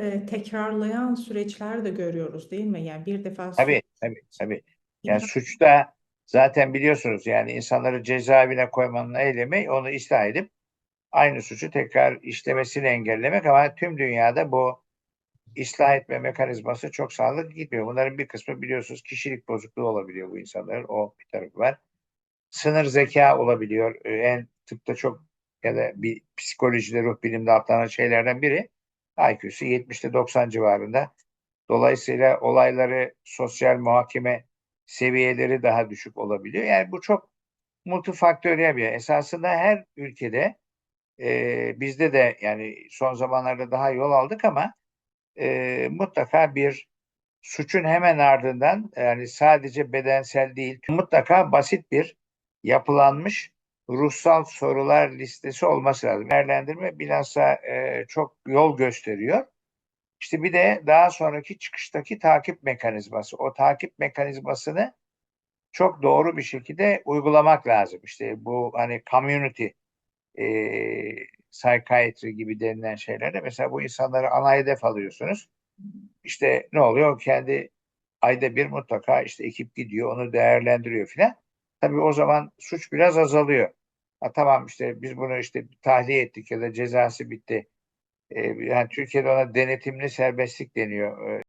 e, tekrarlayan süreçler de görüyoruz değil mi? Yani bir defa Tabii, tabii, tabii. Yani suçta zaten biliyorsunuz yani insanları cezaevine koymanın eylemi onu ıslah edip aynı suçu tekrar işlemesini engellemek ama tüm dünyada bu ıslah etme mekanizması çok sağlıklı gitmiyor. Bunların bir kısmı biliyorsunuz kişilik bozukluğu olabiliyor bu insanların. O bir tarafı var. Sınır zeka olabiliyor. Ee, En tıpta çok ya da bir psikolojide, ruh bilimde atlanan şeylerden biri IQ'su 70'te 90 civarında. Dolayısıyla olayları sosyal muhakeme seviyeleri daha düşük olabiliyor. Yani bu çok multifaktöriyel bir. Esasında her ülkede e, bizde de yani son zamanlarda daha yol aldık ama e, mutlaka bir suçun hemen ardından yani sadece bedensel değil mutlaka basit bir yapılanmış ruhsal sorular listesi olması lazım. Değerlendirme bilhassa e, çok yol gösteriyor. İşte bir de daha sonraki çıkıştaki takip mekanizması. O takip mekanizmasını çok doğru bir şekilde uygulamak lazım. İşte bu hani community e, psychiatry gibi denilen şeylerde mesela bu insanları ana hedef alıyorsunuz. İşte ne oluyor? Kendi ayda bir mutlaka işte ekip gidiyor, onu değerlendiriyor filan. Tabii o zaman suç biraz azalıyor. Ha, tamam işte biz bunu işte tahliye ettik ya da cezası bitti. E, yani Türkiye'de ona denetimli serbestlik deniyor. E,